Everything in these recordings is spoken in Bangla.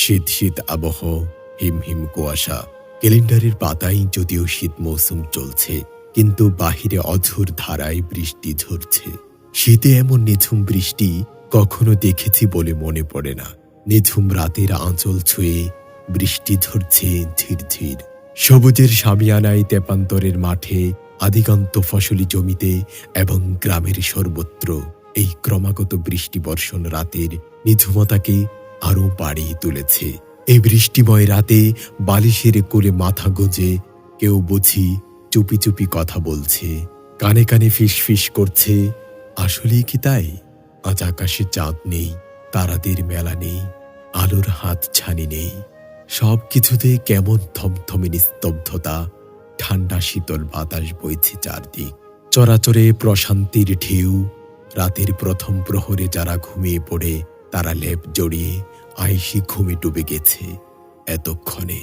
শীত শীত আবহ, হিম হিম কুয়াশা। ক্যালেন্ডারের পাতায় যদিও শীত মৌসুম চলছে, কিন্তু বাহিরে অঝোর ধারায় বৃষ্টি ঝরছে। শীতে এমন নিঝুম বৃষ্টি কখনো দেখেছি বলে মনে পড়ে না। নিঝুম রাতের আঁচল ছুঁয়ে বৃষ্টি ঝরছে ঝিরঝির সবুজের সামিয়ানায় তেপান্তরের মাঠে আদিকান্ত ফসলি জমিতে এবং গ্রামের সর্বত্র এই ক্রমাগত বৃষ্টি বর্ষণ রাতের নিঝুমতাকে আরও বাড়িয়ে তুলেছে। এই বৃষ্টিময় রাতে বালিশের কোলে মাথা গোজে কেউ বুঝি চুপি চুপি কথা বলছে। কানে কানে ফিস ফিস করছে। আসলেই কি তাই? আজ আকাশে চাঁদ নেই, তারাদের মেলা নেই, আলোর হাত ছানি নেই। সব কিছুতে কেমন থমথমে নিস্তব্ধতা। ঠান্ডা শীতল বাতাস বইছে চারদিক। চরাচরে প্রশান্তির ঢেউ। রাতের প্রথম প্রহরে যারা ঘুমিয়ে পড়ে তারা লেপ জড়িয়ে আইসি ঘুমে ডুবে গেছে। এতক্ষণে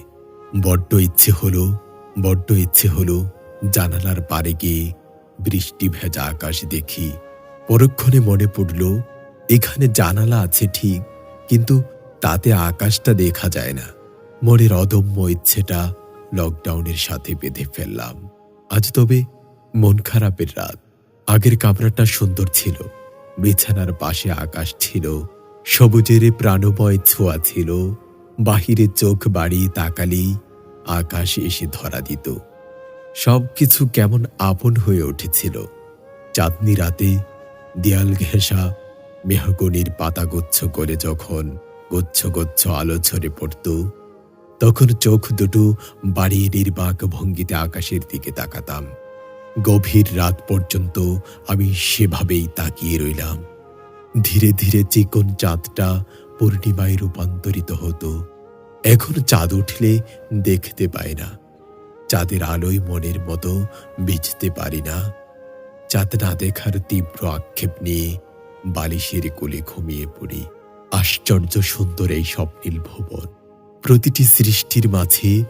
বড্ড ইচ্ছে হলো, বড্ড ইচ্ছে হলো জানালার পারে গিয়ে বৃষ্টি ভেজা আকাশ দেখি। পরক্ষণে মনে পড়ল, এখানে জানালা আছে ঠিক, কিন্তু তাতে আকাশটা দেখা যায় না। মনের অদম্য ইচ্ছেটা লকডাউনের সাথে বেঁধে ফেললাম। আজ তবে মন খারাপের রাত। আগের কামরাটা সুন্দর ছিল। বিছানার পাশে আকাশ ছিল সবুজের প্রাণময় ছোঁয়া ছিল, বাহিরে চোখ বাড়িয়ে তাকালেই আকাশ এসে ধরা দিত। সব কিছু কেমন আপন হয়ে উঠেছিল। চাঁদনি রাতে দেয়াল ঘেঁষা মেহগনির পাতা গুচ্ছ করে যখন গুচ্ছ গুচ্ছ আলো ঝরে পড়ত, তখন চোখ দুটো বাড়িয়ে নির্বাক ভঙ্গিতে আকাশের দিকে তাকাতাম। গভীর রাত পর্যন্ত আমি সেভাবেই তাকিয়ে রইলাম। ধীরে ধীরে চিকন চাঁদটা পূর্ণিমায় রূপান্তরিত হতো। এখন চাঁদ উঠলে দেখতে পায় না। চাঁদের আলোয় মনের মতো বিজতে পারি না। চাঁদ না দেখার তীব্র আক্ষেপ নিয়ে বালিশের কোলে ঘুমিয়ে পড়ি। আশ্চর্য সুন্দর এই স্বপ্নীল ভুবন। প্রতিটি সৃষ্টির মাঝে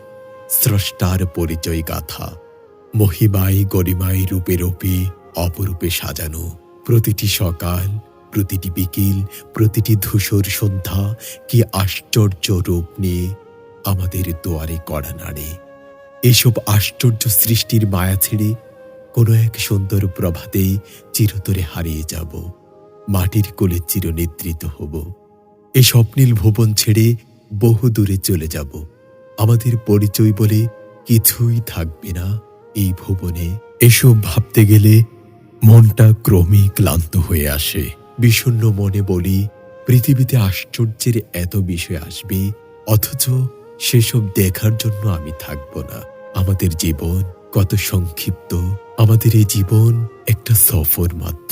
স্রষ্টার পরিচয় গাথা। মহিমায় গরিমায় রূপে রূপে অপরূপে সাজানো। প্রতিটি সকাল প্রতিটি বিকেল, প্রতিটি ধূসর সন্ধ্যা কি আশ্চর্য রূপ নিয়ে আমাদের দুয়ারে কড়া নাড়ে। এসব আশ্চর্য সৃষ্টির মায়া ছেড়ে কোনো এক সুন্দর প্রভাতে চিরতরে হারিয়ে যাব, মাটির কোলে চিরনিদ্রিত হব। এ স্বপ্নীল ভুবন ছেড়ে বহু দূরে চলে যাব। আমাদের পরিচয় বলে কিছুই থাকবে না এই ভুবনে। এসব ভাবতে গেলে মনটা ক্রমেই ক্লান্ত হয়ে আসে। বিষণ্ণ মনে বলি, পৃথিবীতে আশ্চর্যের এত বিষয় আসবে, অথচ সেসব দেখার জন্য আমি থাকব না। আমাদের জীবন কত সংক্ষিপ্ত, আমাদের এই জীবন একটা সফর মাত্র।